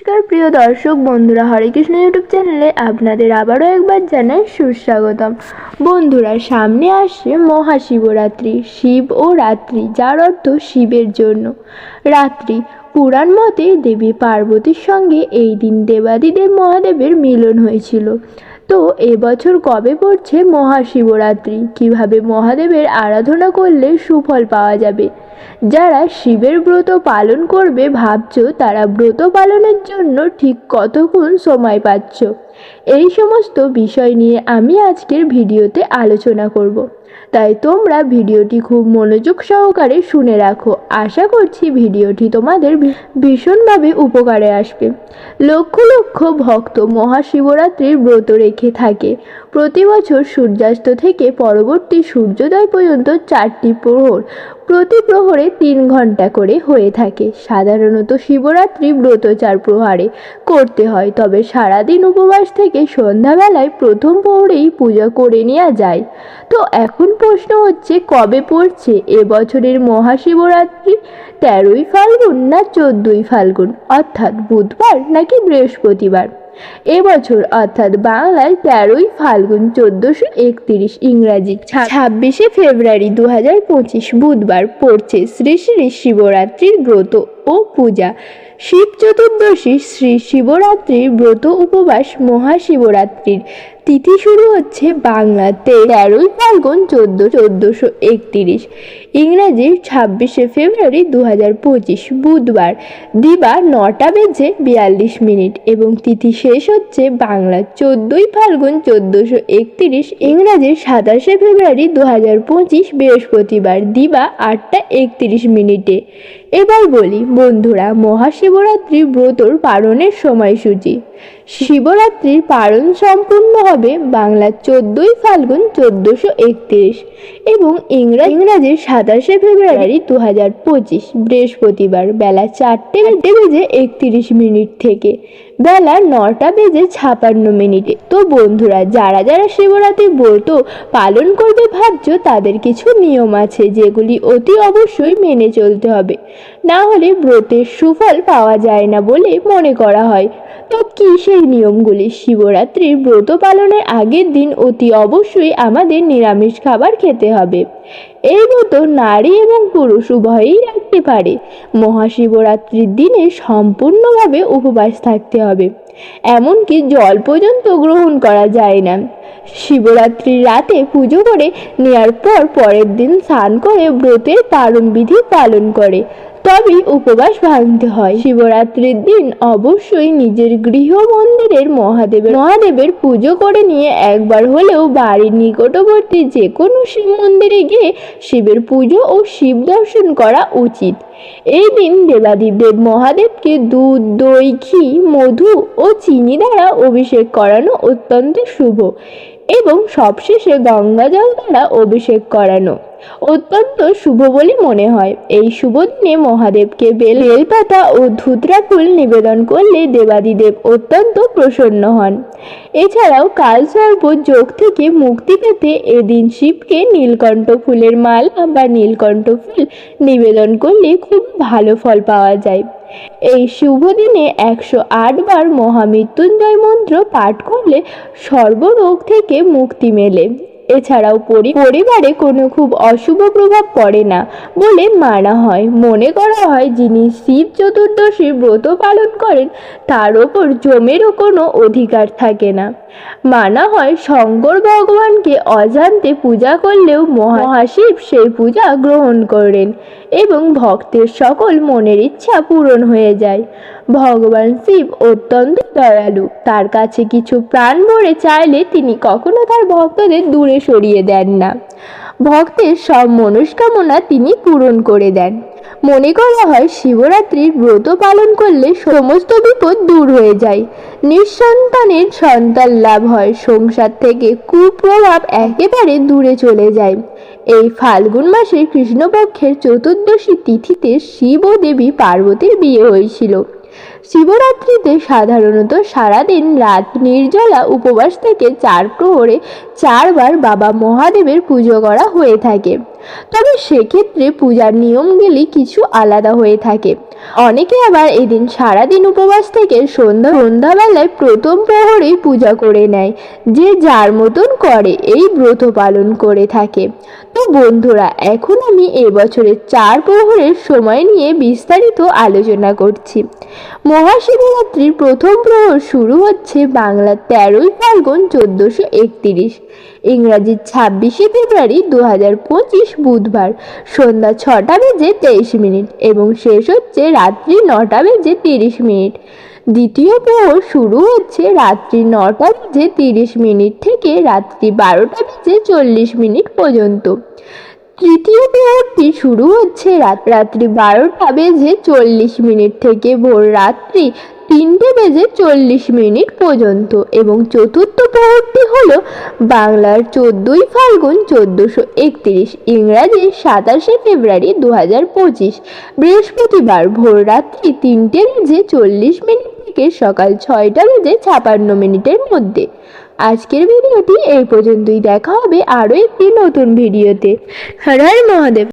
নমস্কার প্রিয় দর্শক বন্ধুরা, হরে কৃষ্ণ ইউটিউব চ্যানেলে আপনাদের আবারও একবার জানাই সুস্বাগতম। বন্ধুরা, সামনে আসে মহাশিবরাত্রি, শিব ও রাত্রি, যার অর্থ শিবের জন্য। রাত্রি, পুরাণ মতে দেবী পার্বতীর সঙ্গে এই দিন দেবাদিদেব মহাদেবের মিলন হয়েছিল। তো এবছর কবে পড়ছে মহাশিবরাত্রি? কীভাবে মহাদেবের আরাধনা করলে সুফল পাওয়া যাবে? যারা শিবের ব্রত পালন করবে ভাবছ তারা ব্রত পালনের জন্য ঠিক কতক্ষণ সময় পাচ্ছ? এই সমস্ত বিষয় নিয়ে আমি আজকের ভিডিওতে আলোচনা করব। তাই তোমরা ভিডিওটি খুব মনোযোগ সহকারে শুনে রাখো। আশা করছি ভিডিওটি তোমাদের ভীষণভাবে উপকারে আসবে। লক্ষ লক্ষ ভক্ত মহাশিবরাত্রির ব্রত রেখে থাকে। প্রতি বছর সূর্যাস্ত থেকে পরবর্তী সূর্যোদয় পর্যন্ত চারটি প্রহর প্রতি প্রহরে তিন ঘণ্টা করে হয়ে থাকে। সাধারণত শিবরাত্রি ব্রতচার প্রহারে করতে হয়, তবে সারাদিন উপবাস থেকে সন্ধ্যাবেলায় প্রথম প্রহরেই পূজা করে নেওয়া যায়। তো এখন প্রশ্ন হচ্ছে, কবে পড়ছে? এবছরের মহাশিবরাত্রি তেরোই ফাল্গুন না চোদ্দই ফাল্গুন? অর্থাৎ বুধবার নাকি বৃহস্পতিবার? এবছর অর্থাৎ বাংলায় তেরোই ফাল্গুন চোদ্দশো একত্রিশ ইংরাজি ছাব্বিশে ফেব্রুয়ারি দু হাজার পঁচিশ বুধবার পড়ছে শ্রী শ্রী শিবরাত্রির ব্রত। ও পূজা। শিব চতুর্দশী শ্রী শিবরাত্রির ব্রত উপবাস মহাশিবরাত্রির তিথি শুরু হচ্ছে বাংলাতে তেরোই ফাল্গুন চোদ্দ চোদ্দোশো একত্রিশ। ইংরাজি ছাব্বিশে ফেব্রুয়ারি দু হাজার পঁচিশ, বুধবার। দিবা নটা বেজে বিয়াল্লিশ মিনিট এবং তিথি শেষ হচ্ছে বাংলা চোদ্দোই ফাল্গুন চোদ্দোশো একত্রিশ, ইংরাজি সাতাশে ফেব্রুয়ারি দু হাজার পঁচিশ বৃহস্পতিবার। দিবা আটটা একত্রিশ মিনিটে। এবার বলি বন্ধুরা, মহাশিবরাত্রি ব্রতর পালনের সময়সূচি। শিবরাত্রির পালন সম্পূর্ণ হবে বাংলার চোদ্দোই ফাল্গুন চোদ্দোশো একত্রিশ এবং ইংরা ইংরাজির সাতাশে ফেব্রুয়ারি দু হাজার পঁচিশ, বৃহস্পতিবার বেলা চারটে বেজে একত্রিশ মিনিট থেকে, বেলা নটা বেজে ছাপান্ন মিনিটে। তো বন্ধুরা, যারা যারা শিবরাত্রি ব্রত পালন করবে ভাবছ, তাদের কিছু নিয়ম আছে যেগুলি অতি অবশ্যই মেনে চলতে হবে। না হলে ব্রতের সুফল পাওয়া যায় না বলে মনে করা হয়। তো কী সেই নিয়মগুলি? শিবরাত্রির ব্রত পালনের আগের দিন অতি অবশ্যই আমাদের নিরামিষ খাবার খেতে হবে। এই ব্রত নারী এবং পুরুষ উভয়েই রাখতে পারে। মহাশিবরাত্রির দিনে সম্পূর্ণভাবে উপবাস থাকতে হবে। এমনকি জল পর্যন্ত গ্রহণ করা যায় না। শিবরাত্রির রাতে পুজো করে নেওয়ার পর পরের দিন স্নান করে ব্রতের পালন বিধি পালন করে। তবেই উপবাস ভাঙতে হয়। শিবরাত্রির দিন অবশ্যই নিজের গৃহ মন্দিরের মহাদেবের মহাদেবের পুজো করে নিয়ে একবার হলেও বাড়ির নিকটবর্তী যে কোনো শিব মন্দিরে গিয়ে শিবের পুজো ও শিব দর্শন করা উচিত। এই দিন দেবাদিদেব মহাদেবকে দুধ, দই, ঘি, মধু ও চিনি দ্বারা অভিষেক করানো অত্যন্ত শুভ এবং সবশেষে গঙ্গা জল দ্বারা অভিষেক করানো। অত্যন্ত শুভ বলে মনে হয়। এই শুভ দিনে মহাদেবকে বেল, বেলপাতা ও ধুতরা ফুল নিবেদন করলে দেবাদিদেব অত্যন্ত প্রসন্ন হন। এছাড়াও কালসর্প যোগ থেকে মুক্তি পেতে এদিন শিবকে নীলকণ্ঠ ফুলের মালা বা নীলকণ্ঠ ফুল নিবেদন করলে খুব ভালো ফল পাওয়া যায়। এই শুভ দিনে একশো বার মহামৃত্যুঞ্জয় মন্ত্র পাঠ করলে সর্বরোগ থেকে মুক্তি মেলে। এছাড়াও পরি- পরিবারে কোনো খুব অশুভ প্রভাব পড়ে না বলে মানা হয়। মনে করা হয় যিনি শিব চতুর্দশীর ব্রত পালন করেন, তার ওপর জমেরও কোনো অধিকার থাকে না। মানা হয় শঙ্কর ভগবানকে অজান্তে পূজা করলেও মহাশিব সেই পূজা গ্রহণ করেন এবং ভক্তের সকল মনের ইচ্ছা পূরণ হয়ে যায়। ভগবান শিব অত্যন্ত দয়ালু। তার কাছে কিছু প্রাণ ভরে চাইলে তিনি কখনো তার ভক্তদের দূরে সরিয়ে দেন না। ভক্তের সব মনস্কামনা তিনি পূরণ করে দেন। মনে করা হয় শিবরাত্রির ব্রত পালন করলে সমস্ত বিপদ দূর হয়ে যায়। নিঃসন্তানের সন্তান লাভ হয়, সংসার থেকে কুপ্রভাব একেবারে দূরে চলে যায়। এই ফাল্গুন মাসের কৃষ্ণপক্ষের চতুর্দশী তিথিতে শিব ও দেবী পার্বতীর বিয়ে হয়েছিল। শিবরাত্রিতে সাধারণত সারাদিন রাত নির্জলা উপবাস থেকে চার প্রহরে চারবার বাবা মহাদেবের পুজো করা হয়ে থাকে। তবে সেক্ষেত্রে পূজার নিয়মগুলি কিছু আলাদা হয়ে থাকে। অনেকে আবার এদিন সারাদিন উপবাস থেকে সন্ধ্যা সন্ধ্যাবেলায় প্রথম প্রহরেই পূজা করে নেয়, যে যার মতন করে এই ব্রত পালন করে থাকে। তো বন্ধুরা, এখন আমি এবছরের চার প্রহরের সময় নিয়ে বিস্তারিত আলোচনা করছি। মহাশিবরাত্রির প্রথম প্রহর শুরু হচ্ছে বাংলার তেরোই ফাল্গুন চোদ্দোশো একতিরিশ। ইংরাজির ছাব্বিশে ফেব্রুয়ারি দু হাজার পঁচিশ বুধবার সন্ধ্যা ছটা বেজে তেইশ মিনিট এবং শেষ হচ্ছে রাত্রি নটা বেজে তিরিশ মিনিট। দ্বিতীয় প্রহর শুরু হচ্ছে রাত্রি নটা বেজে তিরিশ মিনিট থেকে রাত্রি বারোটা বেজে চল্লিশ মিনিট পর্যন্ত। তৃতীয় প্রহরটি শুরু হচ্ছে রাত রাত্রি বারোটা বেজে চল্লিশ মিনিট থেকে ভোর রাত্রি তিনটে বেজে চল্লিশ মিনিট পর্যন্ত এবং চতুর্থ প্রহরটি হলো বাংলার চোদ্দোই ফাল্গুন চোদ্দোশো একত্রিশ, ইংরাজি সাতাশে ফেব্রুয়ারি দু হাজার পঁচিশ। বৃহস্পতিবার ভোর রাত্রি তিনটে বেজে চল্লিশ মিনিট থেকে সকাল ছয়টা বেজে ছাপান্ন মিনিটের মধ্যে। আজকের ভিডিওটি এই পর্যন্তই। দেখা হবে আরও একটি নতুন ভিডিওতে। হর হর মহাদেব।